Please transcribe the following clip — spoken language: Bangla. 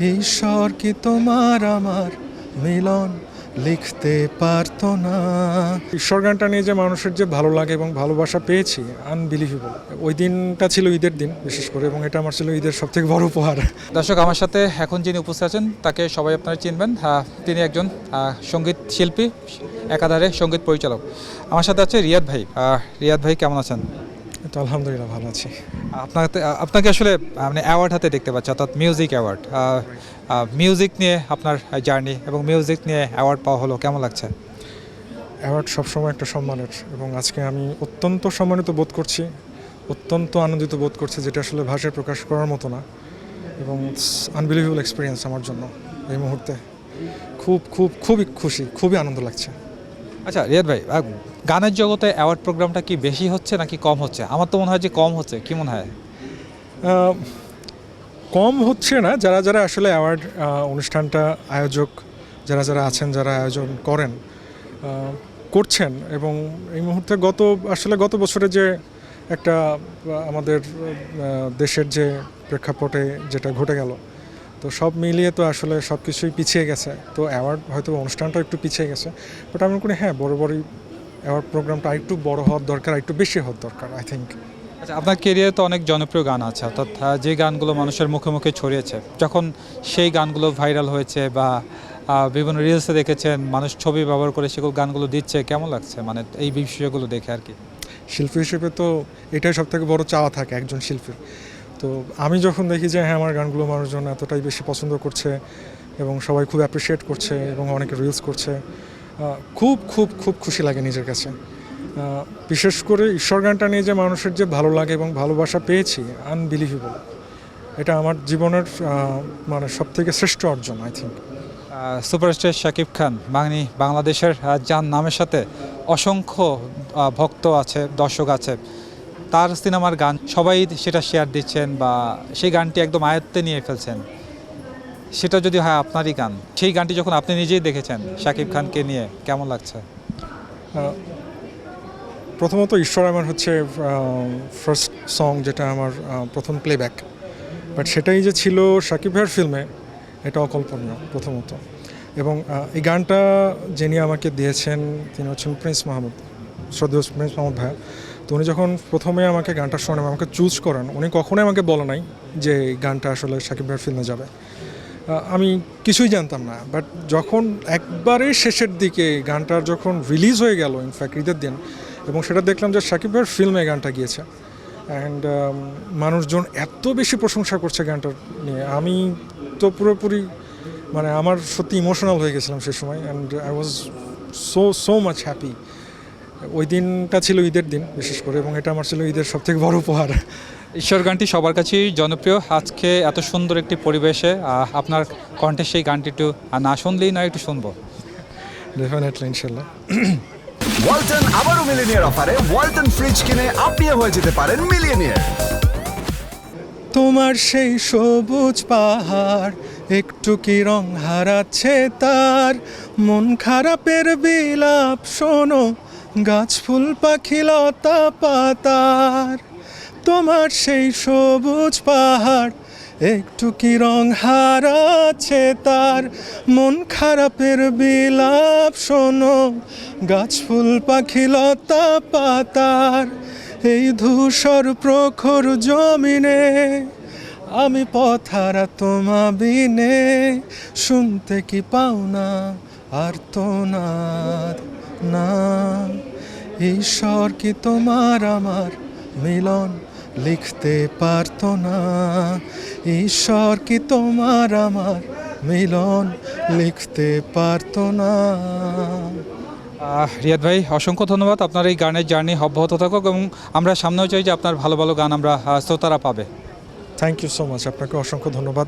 ঈশ্বর কি তোমার আমার মিলন? লিখতে পারতো না। ঈশ্বর গানটা নিয়ে যে মানুষের যে ভালো লাগে এবং ভালোবাসা পেয়েছি আনবিলিভেবল ওই দিনটা ছিল ঈদের দিন বিশেষ করে এবং এটা আমার ছিল ঈদের সব থেকে বড় উপহার। দর্শক আমার সাথে এখন যিনি উপস্থিত আছেন তাকে সবাই আপনারা চিনবেন। তিনি একজন সংগীত শিল্পী একাধারে সংগীত পরিচালক। আমার সাথে আছে রিয়াদ ভাই। রিয়াদ ভাই কেমন আছেন? তো আলহামদুলিল্লাহ ভালো আছি। আপনাকে আপনাকে আসলে মানে অ্যাওয়ার্ড হাতে দেখতে পাচ্ছি অর্থাৎ মিউজিক অ্যাওয়ার্ড মিউজিক নিয়ে আপনার জার্নি এবং মিউজিক নিয়ে অ্যাওয়ার্ড পাওয়া হলো কেমন লাগছে? অ্যাওয়ার্ড সবসময় একটা সম্মানের এবং আজকে আমি অত্যন্ত সম্মানিত বোধ করছি অত্যন্ত আনন্দিত বোধ করছি যেটা আসলে ভাষায় প্রকাশ করার মতো না এবং আনবিলিভেবল এক্সপিরিয়েন্স আমার জন্য এই মুহূর্তে। খুব খুব খুবই খুশি খুবই আনন্দ লাগছে। আচ্ছা রিয়াদ ভাই গানের জগতে অ্যাওয়ার্ড প্রোগ্রামটা কি বেশি হচ্ছে নাকি কম হচ্ছে? আমার তো মনে হয় যে কম হচ্ছে, কি মনে হয়? কম হচ্ছে না, যারা যারা আসলে অ্যাওয়ার্ড অনুষ্ঠানটা আয়োজক, যারা যারা আছেন, যারা আয়োজন করেন করছেন এবং এই মুহূর্তে গত, আসলে গত বছরে যে একটা আমাদের দেশের যে প্রেক্ষাপটে যেটা ঘটে গেল, তো সব মিলিয়ে তো আসলে সব কিছুই পিছিয়ে গেছে। তো অ্যাওয়ার্ড হয়তো অনুষ্ঠানটা একটু পিছিয়ে গেছে বাট আমি মনে করি হ্যাঁ বড় বড়ই অ্যাওয়ার্ড প্রোগ্রামটা একটু বড় হওয়ার দরকার একটু বেশি হওয়ার দরকার আই থিঙ্ক আচ্ছা আপনার কেরিয়ারে তো অনেক জনপ্রিয় গান আছে অর্থাৎ যে গানগুলো মানুষের মুখে মুখে ছড়িয়েছে যখন সেই গানগুলো ভাইরাল হয়েছে বা বিভিন্ন রিলসে দেখেছেন মানুষ ছবি ব্যবহার করে সেগুলো গানগুলো দিচ্ছে কেমন লাগছে? মানে এই বিষয়গুলো দেখে আর কি। শিল্পী হিসেবে তো এটাই সব থেকে বড় চাওয়া থাকে একজন শিল্পীর। তো আমি যখন দেখি যে হ্যাঁ আমার গানগুলো মানুষজন এতটাই বেশি পছন্দ করছে এবং সবাই খুব অ্যাপ্রিসিয়েট করছে এবং অনেকে রিলস করছে খুব খুব খুব খুশি লাগে নিজের কাছে। বিশেষ করে ঈশ্বর গানটা নিয়ে যে মানুষের যে ভালো লাগে এবং ভালোবাসা পেয়েছি আনবিলিভেবল এটা আমার জীবনের মানে সব থেকে শ্রেষ্ঠ অর্জন I think superstar Shakib Khan বাঙালি বাংলাদেশের যার নামের সাথে অসংখ্য ভক্ত আছে, দর্শক আছে, তার সিনেমার গান সবাই সেটা শেয়ার দিচ্ছেন বা সেই গানটি একদম আয়ত্তে নিয়ে ফেলছেন। সেটা যদি হয় আপনারই গান। সেই গানটি যখন আপনি নিজেই দেখেছেন, শাকিব খানকে নিয়ে কেমন লাগছে? প্রথমত ঈশ্বর আমার হচ্ছে ফার্স্ট সং যেটা আমার প্রথম প্লেব্যাক বাট সেটাই যে ছিল সাকিব ভাইয়ের ফিল্মে এটা অকল্পনীয় প্রথমত। এবং এই গানটা যিনি আমাকে দিয়েছেন, তিনি হচ্ছেন প্রিন্স মাহমুদ, শ্রদ্ধেয় প্রিন্স মাহমুদ ভাইয়া। তো উনি যখন প্রথমে আমাকে গানটা শোনেন, আমাকে চুজ করেন, উনি কখনোই আমাকে বলে নাই যে গানটা আসলে সাকিব ভাইয়ের ফিল্মে যাবে। আমি কিছুই জানতাম না বাট যখন একবারে শেষের দিকে গানটার যখন রিলিজ হয়ে গেল ইনফ্যাক্ট ঈদের দিন, এবং সেটা দেখলাম যে সাকিব ভাইয়ের ফিল্মে গানটা গিয়েছে অ্যান্ড মানুষজন এত বেশি প্রশংসা করছে গানটার নিয়ে। আমি তো পুরোপুরি মানে আমার সত্যি ইমোশনাল হয়ে গেছিলাম সে সময় and I was so so much happy ওই দিনটা ছিল ঈদের দিন, বিশেষ করে, এবং এটা আমার ছিল ঈদের সব থেকে বড় উপহার। ঈশ্বর গানটি সবার কাছেই জনপ্রিয়। আজকে এত সুন্দর একটি পরিবেশে আপনার কণ্ঠে সেই গানটি একটু না শুনলেই নয় একটু শুনব। ডেফিনেটলি ইনশাল্লাহ। ওয়ালটন আবারও মিলিনিয়ার অফারে ওয়ালটন ফ্রিজ কিনে আপনিও হয়ে যেতে পারেন মিলিয়নিয়ার। তোমার সেই সবুজ পাহাড় একটু কি রং হারাচ্ছে তার? মন খারাপের বিলাপ শোনো গাছ ফুল পাখি লতা পাতার। তোমার সেই সবুজ পাহাড়, একটু কি রং হারাচ্ছে তার? মন খারাপের বিলাপ শোনো, গাছ ফুল, পাখি লতা পাতার। এই ধূসর প্রখর জমিনে আমি পথারা তোমা বিনে, শুনতে কি পাও না আর তো না। ঈশ্বর কি তোমার আমার মিলন? লিখতে পারত না। ঈশ্বর কি তোমার আমার মিলন লিখতে পারত না? আহ, রিয়াদ ভাই অসংখ্য ধন্যবাদ। আপনার এই গানের জার্নি অব্যাহত থাকুক এবং আমরা সামনেও চাই যে আপনার ভালো ভালো গান আমরা শ্রোতারা পাবে। থ্যাংক ইউ সো মাচ আপনাকে অসংখ্য ধন্যবাদ।